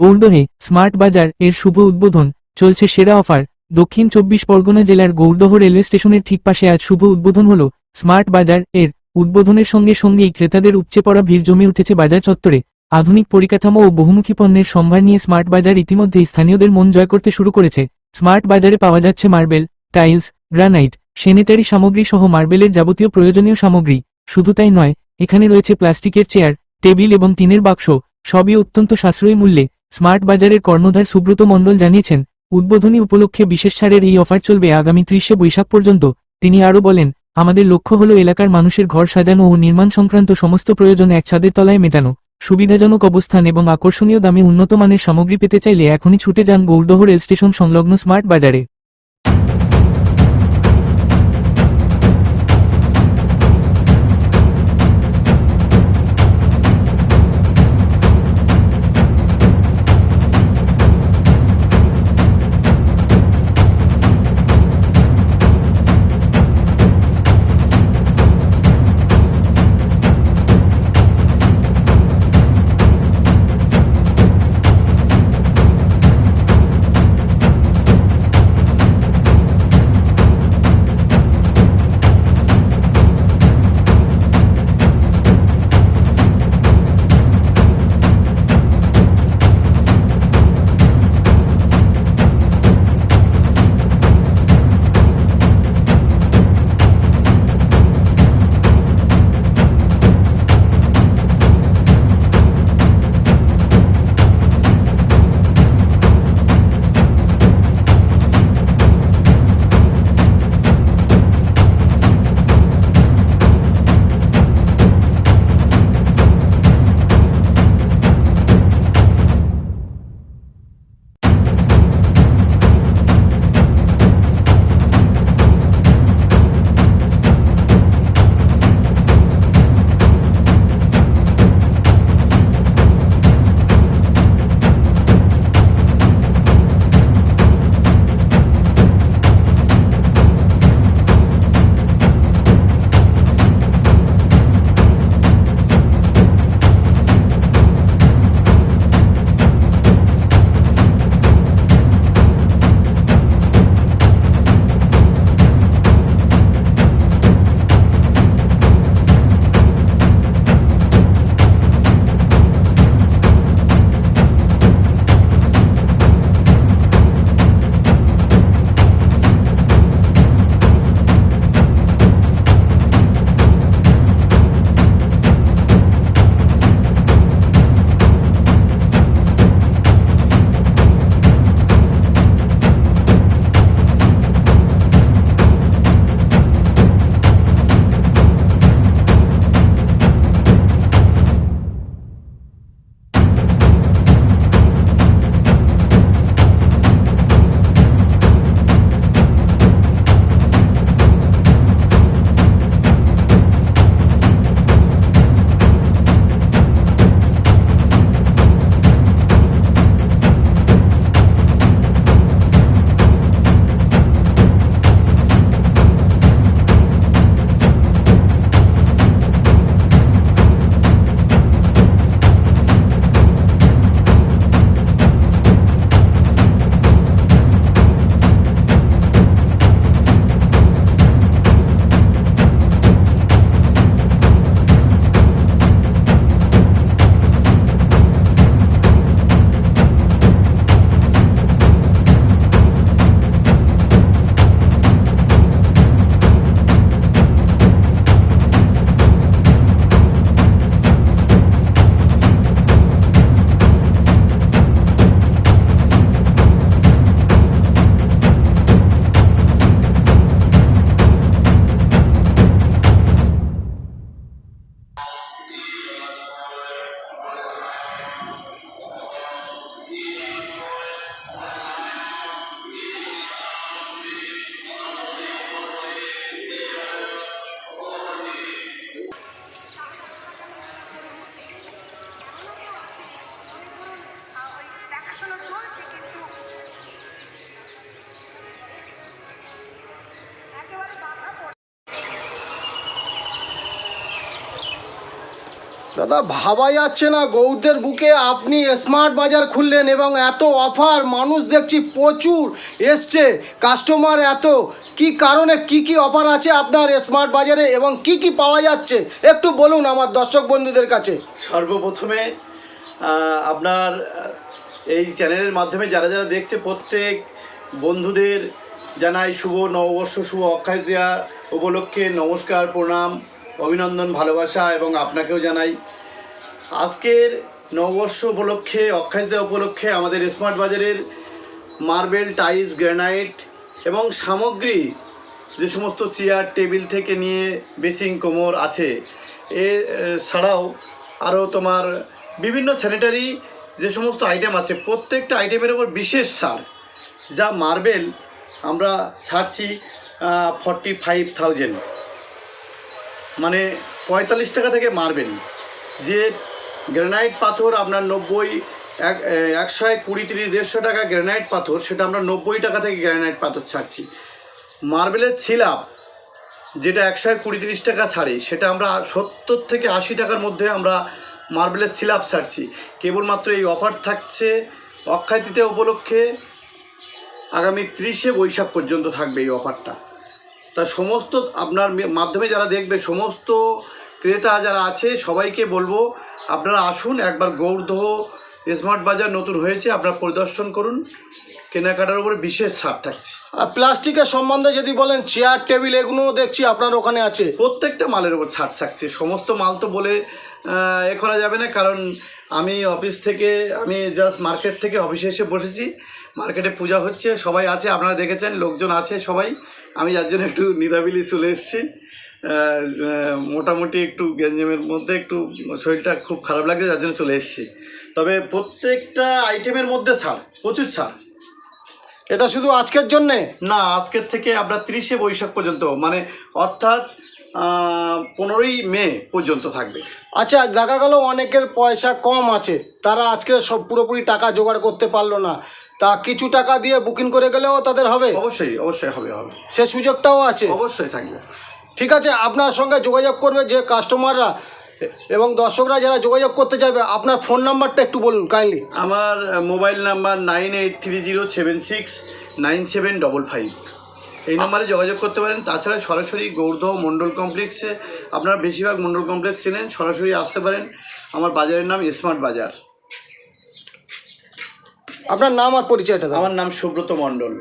গৌরদহে smart বাজার এর শুভ উদ্বোধন, চলছে সেরা অফার। দক্ষিণ চব্বিশ পরগনা জেলার গৌরদহ রেলওয়ে স্টেশনের ঠিক পাশে আজ শুভ উদ্বোধন হল স্মার্ট বাজার এর। উদ্বোধনের সঙ্গে সঙ্গেই ক্রেতাদের উপচে পড়া ভিড় জমে উঠেছে বাজার চত্বরে। আধুনিক পরিকাঠামো ও বহুমুখী পণ্যের সম্ভার নিয়ে স্মার্ট বাজার ইতিমধ্যেই স্থানীয়দের মন জয় করতে শুরু করেছে। স্মার্ট বাজারে পাওয়া যাচ্ছে মার্বেল, টাইলস, গ্রানাইট সেনেটারি সামগ্রী সহ মার্বেলের যাবতীয় প্রয়োজনীয় সামগ্রী। শুধু তাই নয়, এখানে রয়েছে প্লাস্টিকের চেয়ার, টেবিল এবং টিনের বাক্স, সবই অত্যন্ত সাশ্রয়ী মূল্যে। স্মার্ট বাজারের কর্ণধার সুব্রত মণ্ডল জানিয়েছেন, উদ্বোধনী উপলক্ষে বিশেষ ছাড়ের এই অফার চলবে আগামী ত্রিশে বৈশাখ পর্যন্ত। তিনি আরও বলেন, আমাদের লক্ষ্য হল এলাকার মানুষের ঘর সাজানো ও নির্মাণ সংক্রান্ত সমস্ত প্রয়োজন এক ছাদের তলায় মেটানো। সুবিধাজনক অবস্থান এবং আকর্ষণীয় দামে উন্নত মানের সামগ্রী পেতে চাইলে এখনই ছুটে যান গৌরদহ রেল স্টেশন সংলগ্ন স্মার্ট বাজারে। দাদা, ভাবা যাচ্ছে না, গৌরদের বুকে আপনি স্মার্ট বাজার খুললেন এবং এত অফার মানুষ দেখছি প্রচুর এসছে কাস্টমার এত। কি কারণে, কি কি অফার আছে আপনার স্মার্ট বাজারে এবং কি কি পাওয়া যাচ্ছে? একটু বলুন আমার দর্শক বন্ধুদের কাছে। সর্বপ্রথমে আপনার এই চ্যানেলের মাধ্যমে যারা যারা দেখছে, প্রত্যেক বন্ধুদের জানাই শুভ নববর্ষ, শুভ অক্ষয় তৃতীয়া উপলক্ষে নমস্কার, প্রণাম। অভিনন্দন, ভালোবাসা এবং আপনাকেও জানাই। আজকের নববর্ষ উপলক্ষে অক্ষয় তৃতীয়া উপলক্ষে আমাদের স্মার্ট বাজারের মার্বেল টাইলস গ্রানাইট এবং সামগ্রী যে সমস্ত চেয়ার টেবিল থেকে নিয়ে বেসিং কোমর আছে, এ ছাড়াও আরও তোমার বিভিন্ন স্যানিটারি যে সমস্ত আইটেম আছে, প্রত্যেকটা আইটেমের উপর বিশেষ ছাড়, যা মার্বেল আমরা ছাড়ছি ফর্টি ফাইভ থাউজেন্ড মানে পঁয়তাল্লিশ টাকা থেকে মারবেন। যে গ্রানাইট পাথর আপনার নব্বই, এক একশো এক কুড়ি তিরিশ দেড়শো টাকা গ্রানাইট পাথর, সেটা আমরা নব্বই টাকা থেকে গ্রানাইট পাথর ছাড়ছি। মার্বেলের ছিলাপ, যেটা একশো এক কুড়ি তিরিশ টাকা ছাড়ে, সেটা আমরা সত্তর থেকে আশি টাকার মধ্যে আমরা মার্বেলের সিলাপ ছাড়ছি। কেবলমাত্র এই অফার থাকছে অক্ষয় তৃতীয়া উপলক্ষে আগামী ত্রিশে বৈশাখ পর্যন্ত থাকবে এই অফারটা। তা সমস্ত আপনার মাধ্যমে যারা দেখবে সমস্ত ক্রেতা যারা আছে সবাইকে বলব আপনারা আসুন একবার গৌরদহ স্মার্ট বাজার নতুন হয়েছে আপনারা পরিদর্শন করুন। কেনাকাটার উপরে বিশেষ ছাড় থাকছে। আর প্লাস্টিকের সম্বন্ধে যদি বলেন চেয়ার টেবিল এগুলো দেখছি আপনার ওখানে আছে। প্রত্যেকটা মালের উপর ছাড় থাকছে। সমস্ত মাল তো বলে এ করা যাবে না কারণ আমি অফিস থেকে আমি জাস্ট মার্কেট থেকে অফিসে এসে বসেছি। মার্কেটে পূজা হচ্ছে সবাই আছে আপনারা দেখেছেন লোকজন আছে সবাই। আমি যার জন্য একটু নিরাবিলি চলে এসেছি। মোটামুটি একটু গ্যাঞ্জামের মধ্যে একটু শরীরটা খুব খারাপ লাগছে যার জন্য চলে এসেছি। তবে প্রত্যেকটা আইটেমের মধ্যে ছাড় প্রচুর ছাড়। এটা শুধু আজকের জন্যে? না আজকের থেকে আপনার তিরিশে বৈশাখ পর্যন্ত মানে অর্থাৎ পনেরোই মে পর্যন্ত থাকবে। আচ্ছা দেখা গেল অনেকের পয়সা কম আছে তারা আজকে সব পুরোপুরি টাকা জোগাড় করতে পারল না। তা কিছু টাকা দিয়ে বুকিং করে গেলেও তাদের হবে? অবশ্যই অবশ্যই হবে হবে। সে সুযোগটাও আছে? অবশ্যই থাকবে। ঠিক আছে আপনার সঙ্গে যোগাযোগ করবে যে কাস্টমাররা এবং দর্শকরা যারা যোগাযোগ করতে চাইবে আপনার ফোন নাম্বারটা একটু বলুন কাইন্ডলি আমার mobile number nine eight three zero seven six nine seven double five. এই নম্বরে যোগাযোগ করতে পারেন। তাছাড়া সরাসরি গৌরদহ মণ্ডল কমপ্লেক্সে আপনারা বেশিরভাগ মণ্ডল কমপ্লেক্স চেনেন সরাসরি আসতে পারেন। আমার বাজারের নাম স্মার্ট বাজার আপনার নাম আর পরিচয়টা আমার নাম সুব্রত মণ্ডল।